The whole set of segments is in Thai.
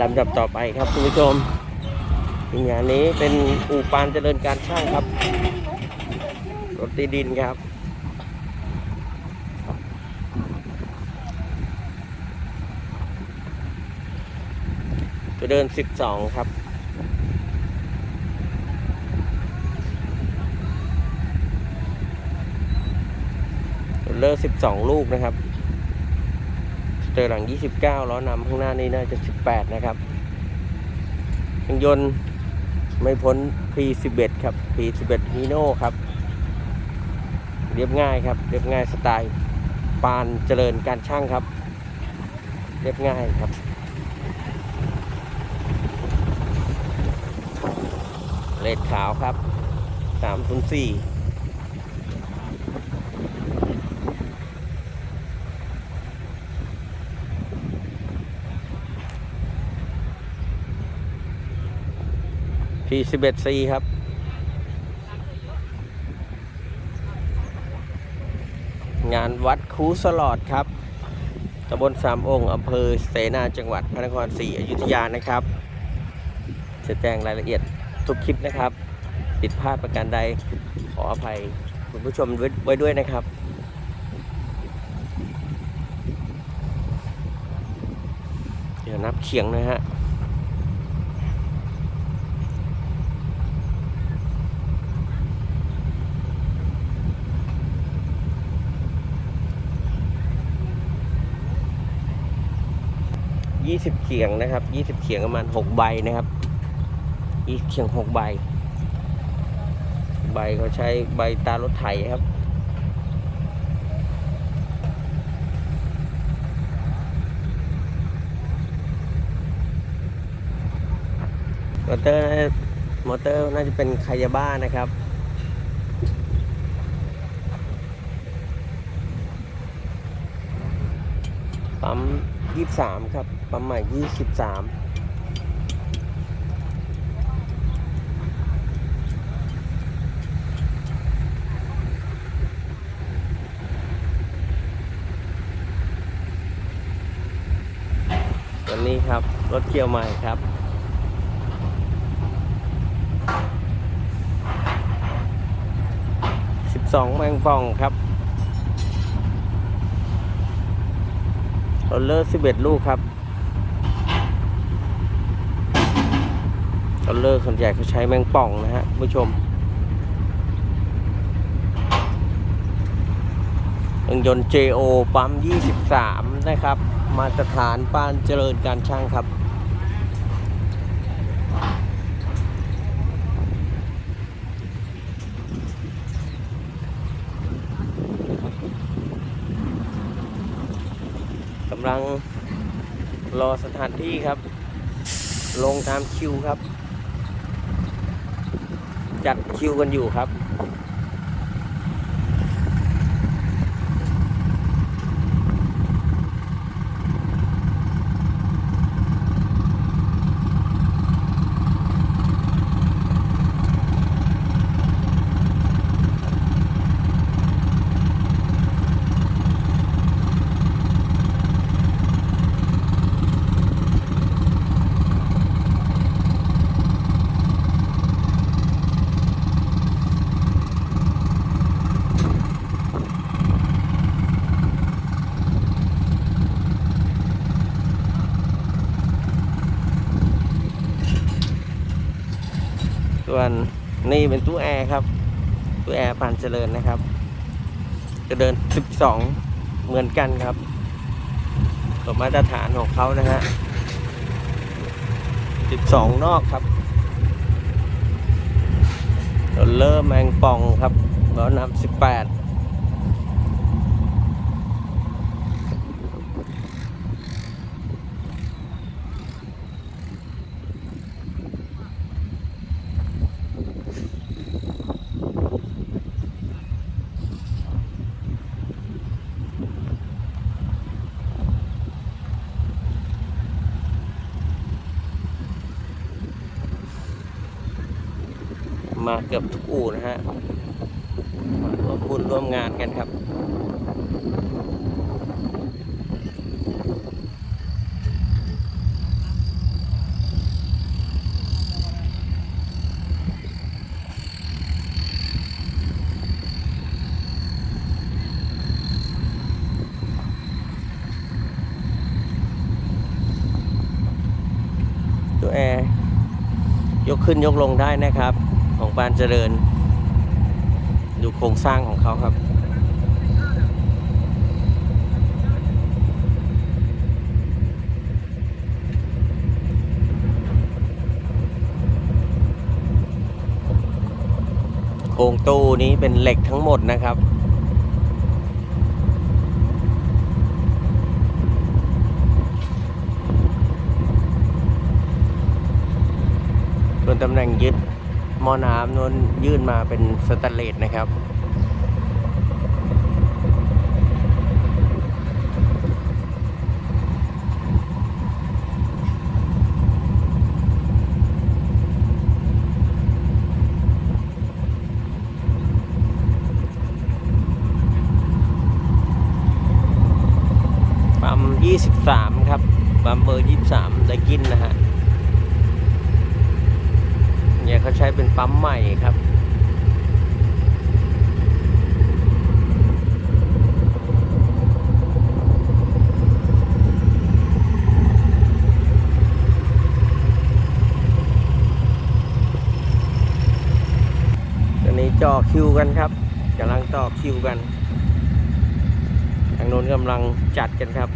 ลำดับต่อไปครับคุณผู้ชมงานนี้เป็นอู่ปานเจริญการช่างครับรถตีดินครับจะเดิน 12 ครับเลอร์12 ลูกนะครับ เตอร์หลัง 29ล้อนำข้างหน้านี่น่าจะ 18 นะครับเครื่องยนต์ไม่พ้น P11 ครับ P11 Hino ครับ เรียบง่ายครับ เรียบง่ายสไตล์ปานเจริญการช่างครับ เรียบง่ายครับเลดขาวครับ 304 P11C ครับ งานวัดคูสลอดครับตำบลสามองค์อำเภอเสนาจังหวัดพระนครศรีอยุธยานะครับ จะแจ้งรายละเอียดทุกคลิปนะครับผิดพลาดประการใดขออภัยคุณผู้ชมไว้ด้วยนะครับเดี๋ยวนับเขียงนะฮะ ยี่สิบเขียงนะครับยี่สิบเขียงประมาณหกใบนะครับยี่เขียงหกใบ ใบเขาใช้ใบตารถไถครับมอเตอร์น่าจะมอเตอร์น่าจะเป็นคายาบ้านะครับปั๊ม ยี่สามครับปั๊มใหม่ยี่สิบสามวันนี้ครับ รถเกียวใหม่ครับสิบสองแมงป่องครับ อลเลอร์11ลูกครับโรลเลอร์ส่วนใหญ่เขาใช้แมงป่องนะฮะผู้ชมเครื่องยนต์ JO ปั๊ม 23 นะครับ มาตรฐานปานเจริญการช่างครับำลังรอสถานที่ครับ ลงตามคิวครับ จัดคิวกันอยู่ครับ ส่วน นี้เป็นตู้แอร์ครับ ตู้แอร์ปานเจริญนะครับ จะเดิน 12 เหมือนกันครับตัวมาตรฐานของเขานะฮะ 12 นอกครับโรลเลอร์แมงป่องครับล้อนำ18 มาเกือบทุกอู่นะฮะมาร่วมบุญร่วมงานกันครับตัวแอร์ยกขึ้นยกลงได้นะครับ ของปานเจริญ ดูโครงสร้างของเขาครับ โครงตู้นี้เป็นเหล็กทั้งหมดนะครับส่วนตำแหน่งยึด หม้อน้ำนั้นยื่นมาเป็นสแตนเลสนะครับ ปั๊ม 23 ครับ ปั๊มเบอร์ 23 ได้กินนะฮะ เนี่ยเขาใช้เป็นปั๊มใหม่ครับตอนนี้จ่อคิวกันครับกำลังต่อคิวกันทางโน้นกำลังจัดกันครับ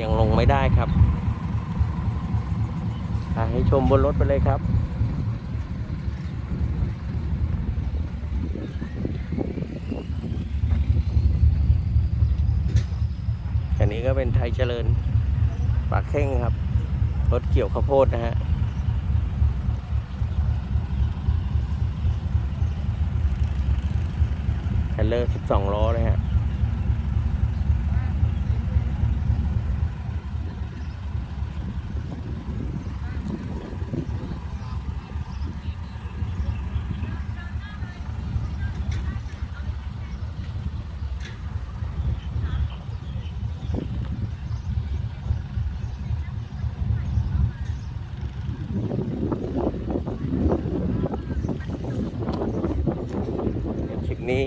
ยังลงไม่ได้ครับ ให้ชมบนรถไปเลยครับ อันนี้ก็เป็นไทยเจริญปากเข่งครับ รถเกี่ยวข้าวโพดนะฮะเทรลเลอร์ 12 ล้อเลยฮะ คลิปนี้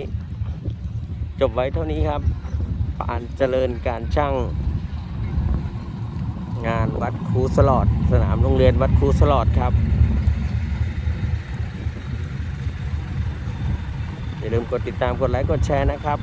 จ บไว้เท่านี้ครับปานเจริญการช่าง งานวัดครูสลอด สนามโรงเรียนวัดครูสลอดครับ อย่าลืมกดติดตามกดไลค์กดแชร์นะครับ